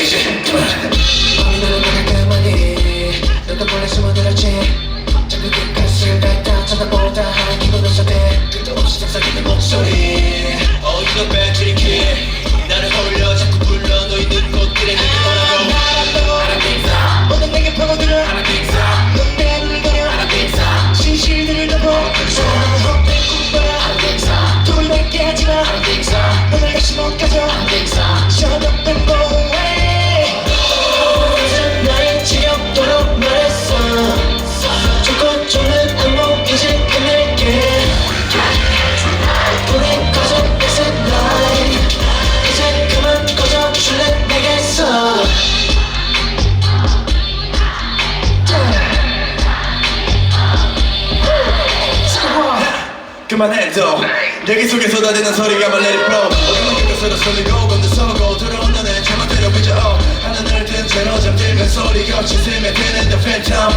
이제 그만 고민하는 내가 가만히 누가 몰래 숨어들었지 자꾸 끝까지 뱉다 쳐다보다 하는 기분을 서대 끝도 없이 속삭이는 목소리 어디서 뱉을게 나를 홀려 자꾸 불러 너 있는 곳길에 내게 보라고 모든 내게 파고들어 I don't think 눈 땡기자, 신신을 덮어 소원은 헛된 꿈봐 I don't 하지마 I don't think 못 가져 I don't think so 그만해도 여기 속에 쏟아지는 소리가 말 let it flow 어둠은 곁에서 쏠리고 건너서고 들어온다 내 잘못대로 빚어 하늘을 든 채로 잠들면 소리가 없이 스며드는 the phantom